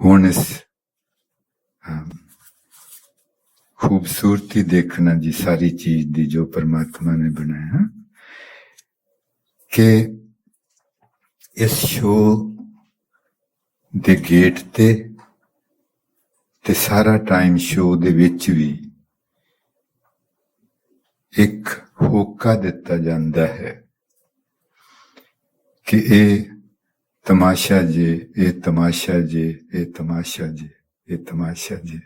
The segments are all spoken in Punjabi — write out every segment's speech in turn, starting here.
ਹੁਣ ਇਸ ਖੂਬਸੂਰਤੀ ਦੇਖਣਾ ਜੀ ਸਾਰੀ ਚੀਜ਼ ਦੀ ਜੋ ਪਰਮਾਤਮਾ ਨੇ ਬਣਾਇਆ ਕਿ ਇਸ ਸ਼ੋਅ ਦੇ ਗੇਟ ਤੇ ਤੇ ਸਾਰਾ ਟਾਈਮ ਸ਼ੋ ਦੇ ਵਿੱਚ ਵੀ ਇੱਕ ਹੋਕਾ ਦਿੱਤਾ ਜਾਂਦਾ ਹੈ ਕਿ ਇਹ ਤਮਾਸ਼ਾ ਜੇ, ਇਹ ਤਮਾਸ਼ਾ ਜੇ, ਇਹ ਤਮਾਸ਼ਾ ਜੇ, ਇਹ ਤਮਾਸ਼ਾ ਜੇ।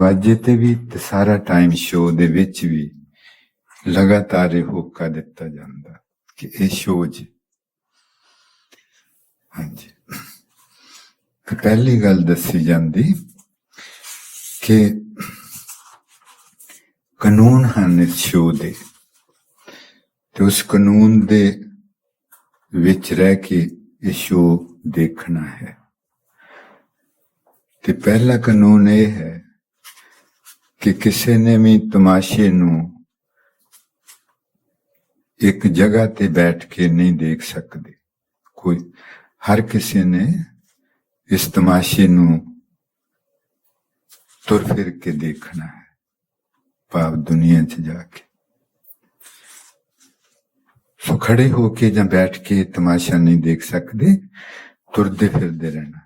ਵਾਜੇ ਤੇ ਵੀ ਤੇ ਸਾਰਾ ਟਾਈਮ ਸ਼ੋਅ ਦੇ ਵਿੱਚ ਵੀ ਲਗਾਤਾਰ ਇਹ ਹੋਕਾ ਦਿੱਤਾ ਜਾਂਦਾ ਕਿ ਇਹ ਸ਼ੋਅ ਜੀ। ਹਾਂਜੀ। ਪਹਿਲੀ ਗੱਲ ਦੱਸੀ ਜਾਂਦੀ ਕਿ ਕਾਨੂੰਨ ਹਨ ਇਸ ਸ਼ੋਅ ਦੇ। ਤੇ ਉਸ ਕਾਨੂੰਨ ਦੇ ਵਿੱਚ ਰਹਿ ਕੇ ਇਹ ਸ਼ੋਅ ਦੇਖਣਾ ਹੈ। ਤੇ ਪਹਿਲਾ ਕਾਨੂੰਨ ਇਹ ਹੈ ਕਿ ਕਿਸੇ ਨੇ ਵੀ ਤਮਾਸ਼ੇ ਨੂੰ ਇੱਕ ਜਗ੍ਹਾ ਤੇ ਬੈਠ ਕੇ ਨਹੀਂ ਦੇਖ ਸਕਦੇ। ਕੋਈ, ਹਰ ਕਿਸੇ ਨੇ ਇਸ ਤਮਾਸ਼ੇ ਨੂੰ ਤੁਰ ਫਿਰ ਕੇ ਦੇਖਣਾ ਹੈ, ਭਾਵ ਦੁਨੀਆ 'ਚ ਜਾ ਕੇ। ਸੋ ਖੜੇ ਹੋ ਕੇ ਜਾਂ ਬੈਠ ਕੇ ਤਮਾਸ਼ਾ ਨਹੀਂ ਦੇਖ ਸਕਦੇ ਤੁਰਦੇ ਫਿਰਦੇ ਰਹਿਣਾ।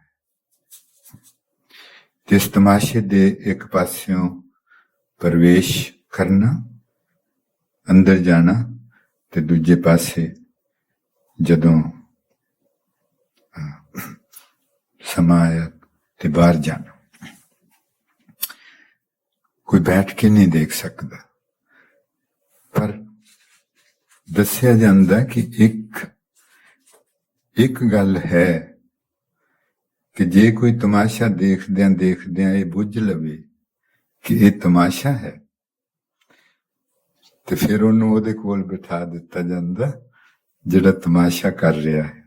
ਇਸ ਤਮਾਸ਼ੇ ਦੇ ਇੱਕ ਪਾਸਿਓਂ ਪ੍ਰਵੇਸ਼ ਕਰਨਾ ਅੰਦਰ ਜਾਣਾ ਤੇ ਦੂਜੇ ਪਾਸੇ ਜਦੋਂ ਅਹ, ਸਮਾਂ ਆਇਆ ਤੇ ਬਾਹਰ ਜਾਣਾ। ਕੋਈ ਬੈਠ ਕੇ ਨਹੀਂ ਦੇਖ ਸਕਦਾ। ਪਰ ਦੱਸਿਆ ਜਾਂਦਾ ਕਿ ਇੱਕ ਇੱਕ ਗੱਲ ਹੈ ਕਿ ਜੇ ਕੋਈ ਤਮਾਸ਼ਾ ਦੇਖਦਿਆਂ ਦੇਖਦਿਆਂ ਇਹ ਬੁੱਝ ਲਵੇ ਕਿ ਇਹ ਤਮਾਸ਼ਾ ਹੈ, ਤੇ ਫਿਰ ਉਹਨੂੰ ਉਹਦੇ ਕੋਲ ਬਿਠਾ ਦਿੱਤਾ ਜਾਂਦਾ ਜਿਹੜਾ ਤਮਾਸ਼ਾ ਕਰ ਰਿਹਾ ਹੈ।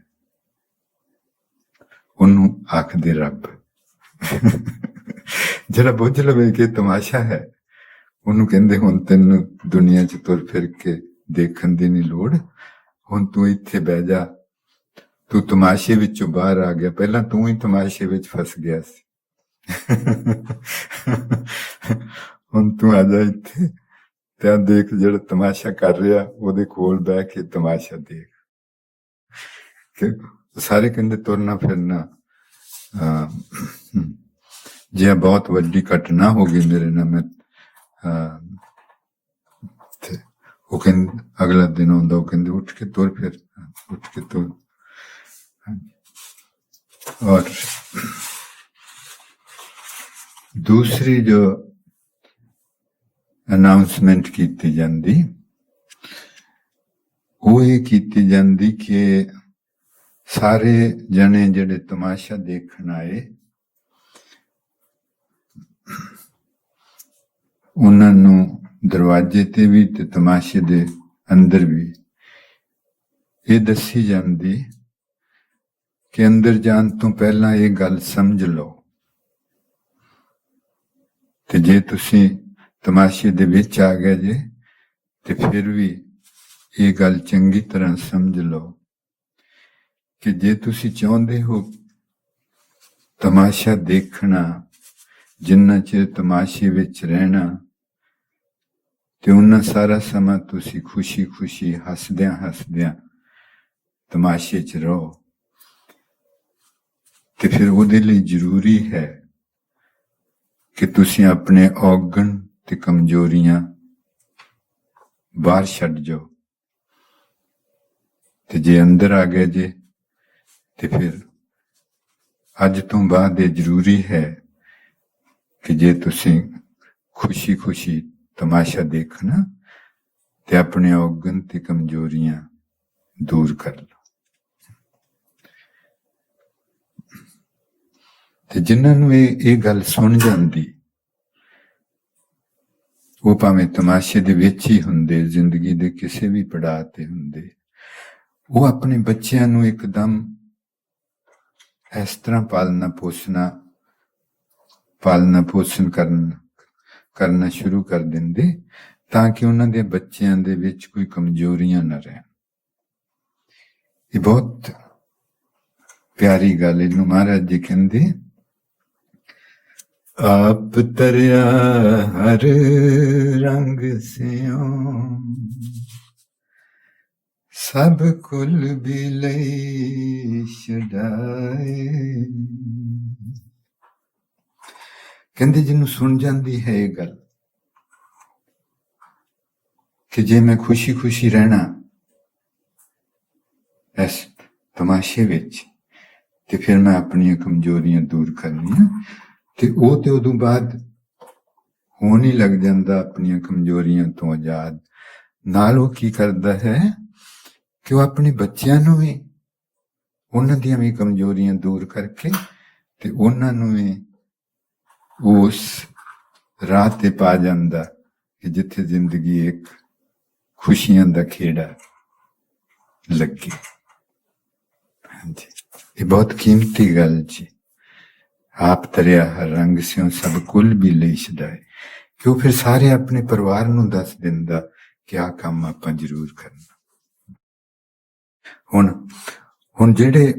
ਉਹਨੂੰ ਆਖਦੇ ਰੱਬ। ਜਿਹੜਾ ਬੁੱਝ ਲਵੇ ਕਿ ਤਮਾਸ਼ਾ ਹੈ, ਉਹਨੂੰ ਕਹਿੰਦੇ ਹੁਣ ਤੈਨੂੰ ਦੁਨੀਆ 'ਚ ਤੁਰ ਫਿਰ ਕੇ ਦੇਖਣ ਦੀ ਨਹੀਂ ਲੋੜ। ਹੁਣ ਤੂੰ ਇੱਥੇ ਬਹਿ ਜਾ। ਤੂੰ ਤਮਾਸ਼ੇ ਵਿੱਚੋਂ ਬਾਹਰ ਆ ਗਿਆ। ਪਹਿਲਾਂ ਤੂੰ ਹੀ ਤਮਾਸ਼ੇ ਵਿੱਚ ਫਸ ਗਿਆ ਸੀ। ਹੁਣ ਤੂੰ ਆ ਜਾ ਇੱਥੇ। ਤੇ ਆ ਦੇਖ ਜਿਹੜਾ ਤਮਾਸ਼ਾ ਕਰ ਰਿਹਾ, ਉਹਦੇ ਕੋਲ ਬਹਿ ਕੇ ਤਮਾਸ਼ਾ ਦੇਖ। ਕਿ ਸਾਰੇ ਕਹਿੰਦੇ ਤੁਰਨਾ ਫਿਰਨਾ ਜੇ ਬਹੁਤ ਵੱਡੀ ਘਟਨਾ ਹੋ ਗਈ ਮੇਰੇ ਨਾਲ, ਮੈਂ ਉਹ ਕਹਿੰਦੇ ਅਗਲਾ ਦਿਨ ਹੁੰਦਾ ਉਹ ਕਹਿੰਦੇ ਉੱਠ ਕੇ ਤੁਰ ਫਿਰ ਉੱਠ ਕੇ ਤੁਰ और दूसरी जो ਅਨਾਉਂਸਮੈਂਟ ਕੀਤੀ ਜਾਂਦੀ ਉਹ ਇਹ ਕੀਤੀ ਜਾਂਦੀ ਕਿ ਸਾਰੇ ਜਣੇ ਜਿਹੜੇ ਤਮਾਸ਼ਾ ਦੇਖਣ ਆਏ ਉਹਨਾਂ ਨੂੰ ਦਰਵਾਜ਼ੇ ਤੇ ਵੀ ਤੇ ਤਮਾਸ਼ੇ ਦੇ ਅੰਦਰ ਵੀ। ਇਹ ਦੱਸੀ ਜਾਂਦੀ ਕਿ ਅੰਦਰ ਜਾਣ ਤੋਂ ਪਹਿਲਾਂ ਇਹ ਗੱਲ ਸਮਝ ਲਓ। ਤੇ ਜੇ ਤੁਸੀਂ ਤਮਾਸ਼ੇ ਦੇ ਵਿੱਚ ਆ ਗਏ ਜੇ, ਤੇ ਫਿਰ ਵੀ ਇਹ ਗੱਲ ਚੰਗੀ ਤਰ੍ਹਾਂ ਸਮਝ ਲਓ ਕਿ ਜੇ ਤੁਸੀਂ ਚਾਹੁੰਦੇ ਹੋ ਤਮਾਸ਼ਾ ਦੇਖਣਾ, ਜਿੰਨਾ ਚਿਰ ਤਮਾਸ਼ੇ ਵਿੱਚ ਰਹਿਣਾ ਤੇ ਉਹਨਾਂ ਸਾਰਾ ਸਮਾਂ ਤੁਸੀਂ ਖੁਸ਼ੀ-ਖੁਸ਼ੀ ਹੱਸਦਿਆਂ ਹੱਸਦਿਆਂ ਤਮਾਸ਼ੇ 'ਚ ਰਹੋ। ਤੇ ਫਿਰ ਉਹਦੇ ਲਈ ਜ਼ਰੂਰੀ ਹੈ ਕਿ ਤੁਸੀਂ ਆਪਣੇ ਔਗਣ ਤੇ ਕਮਜ਼ੋਰੀਆਂ ਬਾਹਰ ਛੱਡ ਜਾਓ। ਤੇ ਜੇ ਅੰਦਰ ਆ ਗਏ ਜੇ, ਤੇ ਫਿਰ ਅੱਜ ਤੋਂ ਬਾਅਦ ਇਹ ਜ਼ਰੂਰੀ ਹੈ ਕਿ ਜੇ ਤੁਸੀਂ ਖੁਸ਼ੀ-ਖੁਸ਼ੀ ਤਮਾਸ਼ਾ ਦੇਖਣਾ ਤੇ ਆਪਣੇ ਔਗਣ ਤੇ ਕਮਜ਼ੋਰੀਆਂ ਦੂਰ ਕਰ ਲਓ। ਤੇ ਜਿਨ੍ਹਾਂ ਨੂੰ ਇਹ ਇਹ ਗੱਲ ਸੁਣ ਜਾਂਦੀ, ਉਹ ਭਾਵੇਂ ਤਮਾਸ਼ੇ ਦੇ ਵਿੱਚ ਹੀ ਹੁੰਦੇ, ਜ਼ਿੰਦਗੀ ਦੇ ਕਿਸੇ ਵੀ ਪੜਾਅ ਤੇ ਹੁੰਦੇ, ਉਹ ਆਪਣੇ ਬੱਚਿਆਂ ਨੂੰ ਇੱਕਦਮ ਇਸ ਤਰ੍ਹਾਂ ਪਾਲਣਾ ਪੋਸਣਾ, ਪਾਲਣਾ ਪੋਸ਼ਣ ਕਰਨ ਕਰਨਾ ਸ਼ੁਰੂ ਕਰ ਦਿੰਦੇ ਤਾਂ ਕਿ ਉਹਨਾਂ ਦੇ ਬੱਚਿਆਂ ਦੇ ਵਿੱਚ ਕੋਈ ਕਮਜ਼ੋਰੀਆਂ ਨਾ ਰਹਿਣ। ਇਹ ਬਹੁਤ ਪਿਆਰੀ ਗੱਲ ਇਹਨੂੰ ਮਹਾਰਾਜ ਜੀ ਕਹਿੰਦੇ, ਆਪ ਤਰਿਆ ਹਰ ਰੰਗ ਸਿਓ ਸਭ ਕੁਲ ਵੀ ਲਈ ਛਡਾਏ। ਕਹਿੰਦੇ ਜਿਹਨੂੰ ਸੁਣ ਜਾਂਦੀ ਹੈ ਇਹ ਗੱਲ ਕਿ ਜੇ ਮੈਂ ਖੁਸ਼ੀ-ਖੁਸ਼ੀ ਰਹਿਣਾ ਇਸ ਤਮਾਸ਼ੇ ਵਿੱਚ, ਤੇ ਫਿਰ ਮੈਂ ਆਪਣੀਆਂ ਕਮਜ਼ੋਰੀਆਂ ਦੂਰ ਕਰਨੀਆਂ, ਤੇ ਉਹ ਤੇ ਉਦੋਂ ਬਾਅਦ ਹੋਣ ਹੀ ਲੱਗ ਜਾਂਦਾ ਆਪਣੀਆਂ ਕਮਜ਼ੋਰੀਆਂ ਤੋਂ ਆਜ਼ਾਦ। ਨਾਲ ਉਹ ਕੀ ਕਰਦਾ ਹੈ ਕਿ ਉਹ ਆਪਣੇ ਬੱਚਿਆਂ ਨੂੰ ਵੀ, ਉਹਨਾਂ ਦੀਆਂ ਵੀ ਕਮਜ਼ੋਰੀਆਂ ਦੂਰ ਕਰਕੇ ਤੇ ਉਹਨਾਂ ਨੂੰ ਵੀ ਉਸ ਰਾਹ ਤੇ ਪਾ ਜਾਂਦਾ ਕਿ ਜਿੱਥੇ ਜ਼ਿੰਦਗੀ ਇੱਕ ਖੁਸ਼ੀਆਂ ਦਾ ਖੇੜਾ ਲੱਗੇ। ਹਾਂਜੀ। ਇਹ ਬਹੁਤ ਕੀਮਤੀ ਗੱਲ ਜੀ। ਆਪ ਤਰਿਆ ਰੰਗ ਸਿਓ ਸਭ ਕੁਲ ਵੀ ਲਈ ਛਡਾਏ ਕਿ ਉਹ ਫਿਰ ਸਾਰੇ ਆਪਣੇ ਪਰਿਵਾਰ ਨੂੰ ਦੱਸ ਦਿੰਦਾ ਕਿ ਆਹ ਕੰਮ ਆਪਾਂ ਜ਼ਰੂਰ ਕਰਨਾ। ਹੁਣ ਹੁਣ ਜਿਹੜੇ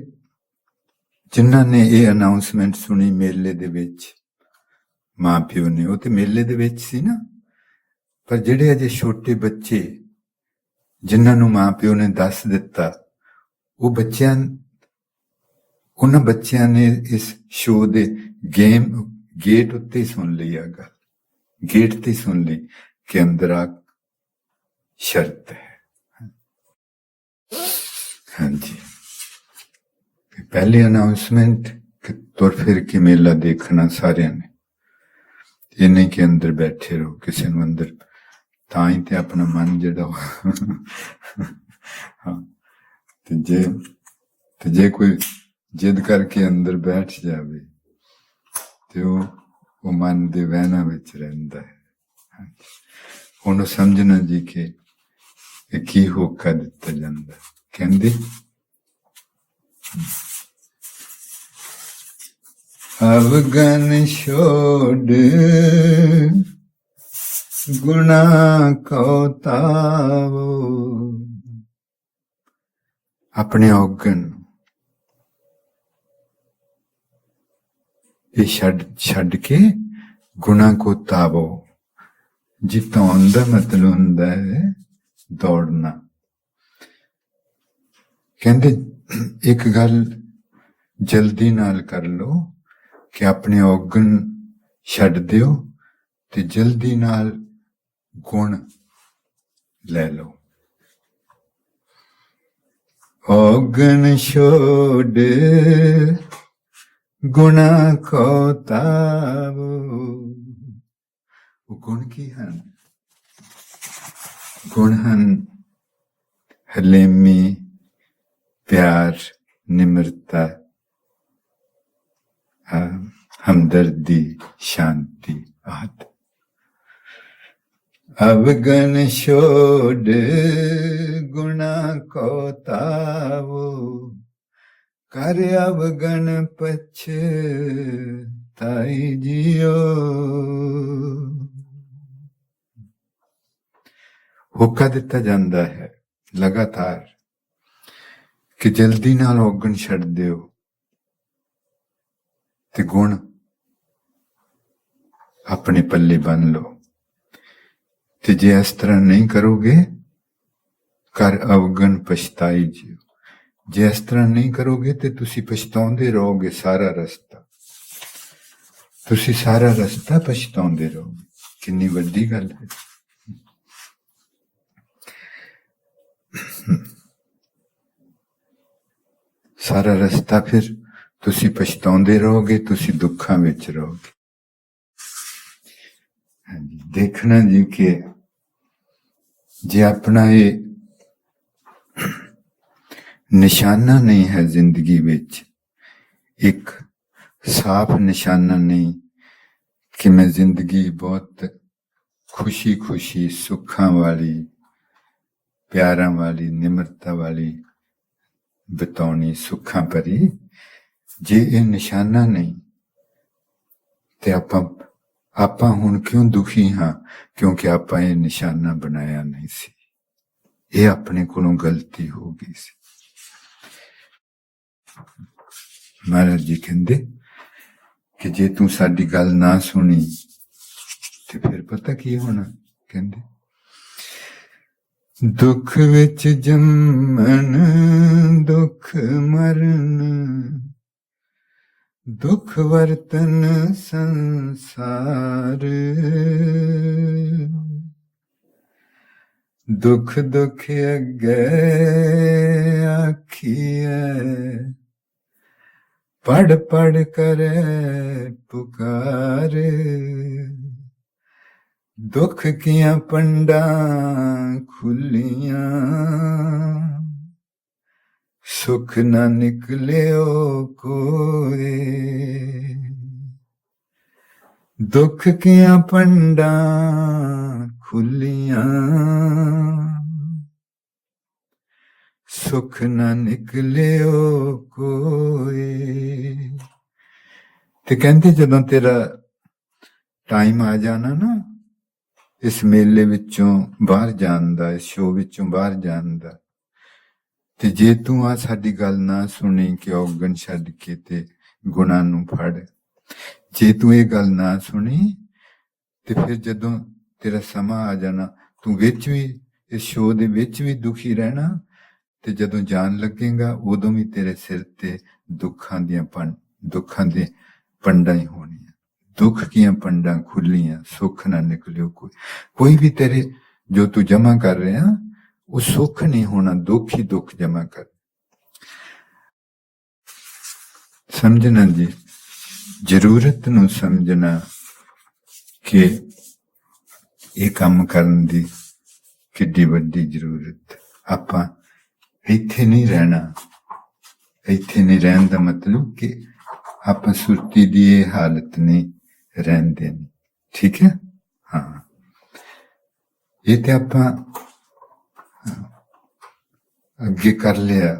ਜਿਨ੍ਹਾਂ ਨੇ ਇਹ ਅਨਾਉਂਸਮੈਂਟ ਸੁਣੀ ਮੇਲੇ ਦੇ ਵਿੱਚ ਮਾਂ ਪਿਓ ਨੇ ਉਹ ਤੇ ਮੇਲੇ ਦੇ ਵਿੱਚ ਸੀ ਨਾ। ਪਰ ਜਿਹੜੇ ਅਜੇ ਛੋਟੇ ਬੱਚੇ ਜਿਨ੍ਹਾਂ ਨੂੰ ਮਾਂ ਪਿਓ ਨੇ ਦੱਸ ਦਿੱਤਾ, ਉਹ ਬੱਚਿਆਂ ਉਹਨਾਂ ਬੱਚਿਆਂ ਨੇ ਇਸ ਸ਼ੋਅ ਦੇ ਗੇਮ ਗੇਟ ਉੱਤੇ ਸੁਣ ਲਈ ਆ ਗੱਲ। ਗੇਟ ਤੇ ਸੁਣ ਲਈ ਕਿ ਅੰਦਰ ਆ ਸ਼ਰਤ ਹੈ। ਹਾਂਜੀ। ਪਹਿਲੇ ਅਨਾਉਂਸਮੈਂਟ ਕਿ ਤੁਰ ਫਿਰ ਕੇ ਮੇਲਾ ਦੇਖਣਾ ਸਾਰਿਆਂ ਨੇ। ਇਹ ਨਹੀਂ ਕਿ ਅੰਦਰ ਬੈਠੇ ਰਹੋ, ਕਿਸੇ ਨੂੰ ਅੰਦਰ ਤਾਂ ਹੀ ਤੇ ਆਪਣਾ ਮਨ ਜਿਹੜਾ ਹਾਂ, ਤੇ ਜੇ ਤੇ ਜੇ ਕੋਈ ਜਿੱਦ ਕਰਕੇ ਅੰਦਰ ਬੈਠ ਜਾਵੇ, ਤੇ ਉਹ ਉਹ ਮਨ ਦੇ ਵਹਿਣਾ ਵਿੱਚ ਰਹਿੰਦਾ ਹੈ। ਉਹਨੂੰ ਸਮਝਣਾ ਜੀ ਕਿ ਕੀ ਹੋਕਾ ਦਿੱਤਾ ਜਾਂਦਾ ਕਹਿੰਦੇ? ਅਵਗਨ ਛੋੜ ਗੁਣਾ ਕੋ ਤਾਵੋ ਆਪਣੇ ਔਗਣ ਇਹ ਛੱਡ ਛੱਡ ਕੇ ਗੁਣਾ ਕੋ ਤਾਵੋ ਜਿੱਤੋਂ ਦਾ ਮਤਲਬ ਹੁੰਦਾ ਹੈ ਦੌੜਨਾ ਕਹਿੰਦੇ ਇੱਕ ਗੱਲ ਜਲਦੀ ਨਾਲ ਕਰ ਲੋ ਕਿ ਆਪਣੇ ਔਗਣ ਛੱਡ ਦਿਓ ਤੇ ਜਲਦੀ ਨਾਲ ਗੁਣ ਲੈ ਲਓ। ਔਗਣ ਛੋੜ ਗੁਣਾ ਕੋ ਤਾਵੋ। ਉਹ ਗੁਣ ਕੀ ਹਨ? ਗੁਣ ਹਨ ਹਲੇਮੀ, ਪਿਆਰ, ਨਿਮਰਤਾ ਅਹ, ਹਮਦਰਦੀ ਸ਼ਾਂਤੀ ਆਦ। ਅਵਗਨ ਛੋੜ ਗੁਣਾ ਕੋ ਤਾਵੋ ਕਰ ਅਵਗਣ ਪਛ ਤਾਈ ਜਿਓ ਹੁਕਾ ਦਿੱਤਾ ਜਾਂਦਾ ਹੈ ਲਗਾਤਾਰ ਕਿ ਜਲਦੀ ਨਾਲ ਔਗਣ ਛੱਡ ਦਿਓ। ਤੇ ਗੁਣ ਆਪਣੇ ਪੱਲੇ ਬੰਨ ਲਓ। ਤੇ ਜੇ ਇਸ ਤਰ੍ਹਾਂ ਨਹੀਂ ਕਰੋਗੇ ਕਰ ਅਵਗਣ ਪਛਤਾਈ ਜਿਓ। ਜੇ ਇਸ ਤਰ੍ਹਾਂ ਨਹੀਂ ਕਰੋਗੇ, ਤੇ ਤੁਸੀਂ ਪਛਤਾਉਂਦੇ ਰਹੋਗੇ ਸਾਰਾ ਰਸਤਾ। ਤੁਸੀਂ ਸਾਰਾ ਰਸਤਾ ਪਛਤਾਉਂਦੇ ਰਹੋਗੇ। ਕਿੰਨੀ ਵੱਡੀ ਗੱਲ ਹੈ। ਸਾਰਾ ਰਸਤਾ ਫਿਰ ਤੁਸੀਂ ਪਛਤਾਉਂਦੇ ਰਹੋਗੇ, ਤੁਸੀਂ ਦੁੱਖਾਂ ਵਿੱਚ ਰਹੋਗੇ। ਹਾਂਜੀ, ਦੇਖਣਾ ਜੀ ਕਿ ਜੇ ਆਪਣਾ ਇਹ ਨਿਸ਼ਾਨਾ ਨਹੀਂ ਹੈ ਜ਼ਿੰਦਗੀ ਵਿੱਚ, ਇੱਕ ਸਾਫ਼ ਨਿਸ਼ਾਨਾ ਨਹੀਂ ਕਿ ਮੈਂ ਜ਼ਿੰਦਗੀ ਬਹੁਤ ਖੁਸ਼ੀ ਖੁਸ਼ੀ, ਸੁੱਖਾਂ ਵਾਲੀ, ਪਿਆਰਾਂ ਵਾਲੀ, ਨਿਮਰਤਾ ਵਾਲੀ ਬਿਤਾਉਣੀ, ਸੁੱਖਾਂ ਭਰੀ ਜੇ ਇਹ ਨਿਸ਼ਾਨਾ ਨਹੀਂ, ਤੇ ਆਪਾਂ ਆਪਾਂ ਹੁਣ ਕਿਉਂ ਦੁਖੀ ਹਾਂ? ਕਿਉਂਕਿ ਆਪਾਂ ਇਹ ਨਿਸ਼ਾਨਾ ਬਣਾਇਆ ਨਹੀਂ ਸੀ। ਇਹ ਆਪਣੇ ਕੋਲੋਂ ਗਲਤੀ ਹੋ ਗਈ ਸੀ। ਮਹਾਰਾਜ ਜੀ ਕਹਿੰਦੇ ਕਿ ਜੇ ਤੂੰ ਸਾਡੀ ਗੱਲ ਨਾ ਸੁਣੀ, ਤੇ ਫਿਰ ਪਤਾ ਕੀ ਹੋਣਾ? ਕਹਿੰਦੇ, ਦੁੱਖ ਵਿੱਚ ਜੰਮਣ, ਦੁੱਖ ਮਰਨ ਦੁੱਖ ਵਰਤਨ ਸੰਸਾਰ। ਦੁੱਖ ਦੁੱਖ ਅੱਗੇ ਆਖੀਐ ਪੜ ਪੜ ਕਰੇ ਪੁਕਾਰ। ਦੁੱਖ ਕੀਆਂ ਪੰਡਾਂ ਖੁੱਲੀਆਂ ਸੁਖ ਨਾ ਨਿਕਲਿਓ ਕੋਏ। ਦੁੱਖ ਕੀਆਂ ਪੰਡਾਂ ਖੁੱਲੀਆਂ। ਸੁਖ ਨਾ ਨਿਕਲਿਓ ਕੋਏ। ਤੇ ਕਹਿੰਦੇ ਜਦੋਂ ਤੇਰਾ ਟਾਈਮ ਆ ਜਾਣਾ ਨਾ, ਇਸ ਮੇਲੇ ਵਿੱਚੋਂ ਬਾਹਰ ਜਾਣ ਦਾ, ਇਸ ਸ਼ੋਅ ਵਿੱਚੋਂ ਬਾਹਰ ਜਾਣ ਦਾ ਤੇ ਜੇ ਤੂੰ ਆ ਸਾਡੀ ਗੱਲ ਨਾ ਸੁਣੀ ਕਿ ਔਗਣ ਛੱਡ ਕੇ ਤੇ ਗੁਨਾਹ ਨੂੰ ਫੜ, ਜੇ ਤੂੰ ਇਹ ਗੱਲ ਨਾ ਸੁਣੀ, ਤੇ ਫਿਰ ਜਦੋਂ ਤੇਰਾ ਸਮਾਂ ਆ ਜਾਣਾ, ਤੂੰ ਵਿੱਚ ਵੀ, ਇਸ ਸ਼ੋਅ ਦੇ ਵਿੱਚ ਵੀ ਦੁਖੀ ਰਹਿਣਾ, ਤੇ ਜਦੋਂ ਜਾਣ ਲੱਗੇਗਾ, ਉਦੋਂ ਵੀ ਤੇਰੇ ਸਿਰ ਤੇ ਦੁੱਖਾਂ ਦੀਆਂ ਪੰ, ਦੁੱਖਾਂ ਦੇ ਪੰਡਾਂ ਹੀ ਹੋਣੀਆਂ। ਦੁੱਖ ਕੀਆਂ ਪੰਡਾਂ ਖੁੱਲੀਆਂ ਸੁੱਖ ਨਾ ਨਿਕਲਿਓ ਕੋਈ। ਕੋਈ ਵੀ ਤੇਰੇ, ਜੋ ਤੂੰ ਜਮਾ ਕਰ ਰਿਹਾ ਉਹ ਸੁੱਖ ਨਹੀਂ ਹੋਣਾ, ਦੁੱਖ ਹੀ ਦੁੱਖ ਜਮਾ ਕਰ। ਸਮਝਣਾ ਜੀ, ਜ਼ਰੂਰਤ ਨੂੰ ਸਮਝਣਾ ਕਿ ਇਹ ਕੰਮ ਕਰਨ ਦੀ ਕਿੱਡੀ ਵੱਡੀ ਜ਼ਰੂਰਤ। ਆਪਾਂ ਇੱਥੇ ਨਹੀਂ ਰਹਿਣਾ, ਇੱਥੇ ਨਹੀਂ ਰਹਿਣ ਦਾ ਮਤਲਬ ਕਿ ਆਪਾਂ ਸੁਰਤੀ ਦੀ ਇਹ ਹਾਲਤ ਨਹੀਂ ਰਹਿੰਦੇ ਨਹੀਂ ਠੀਕ ਹੈ? ਹਾਂ। ਇਹ ਤੇ ਆਪਾਂ ਅੱਗੇ ਕਰ ਲਿਆ।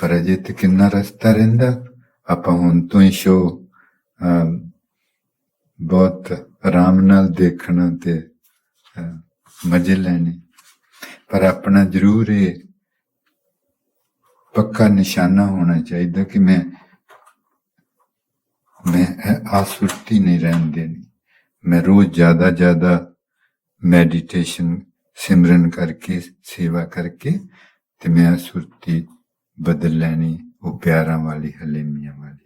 ਪਰ ਅਜੇ ਤੇ ਕਿੰਨਾ ਰਸਤਾ ਰਹਿੰਦਾ, ਆਪਾਂ ਹੁਣ ਤੋਂ ਹੀ ਸ਼ੋ ਬਹੁਤ ਆਰਾਮ ਨਾਲ ਦੇਖਣਾ ਤੇ ਮਜ਼ੇ ਲੈਣੇ। ਪਰ ਆਪਣਾ ਜ਼ਰੂਰ ਇਹ ਪੱਕਾ ਨਿਸ਼ਾਨਾ ਹੋਣਾ ਚਾਹੀਦਾ ਕਿ ਮੈਂ ਮੈਂ ਆਸੁਰਤੀ ਨਹੀਂ ਰਹਿਣ ਦੇਣੀ। ਮੈਂ ਰੋਜ਼ ਜ਼ਿਆਦਾ ਜ਼ਿਆਦਾ ਮੈਡੀਟੇਸ਼ਨ ਸਿਮਰਨ ਕਰਕੇ ਸੇਵਾ ਕਰਕੇ ਤੇ ਮੈਂ ਸੁਰਤੀ ਬਦਲ ਲੈਣੀ ਉਹ ਪਿਆਰਾਂ ਵਾਲੀ ਹਲੇਮੀਆਂ ਵਾਲੀ।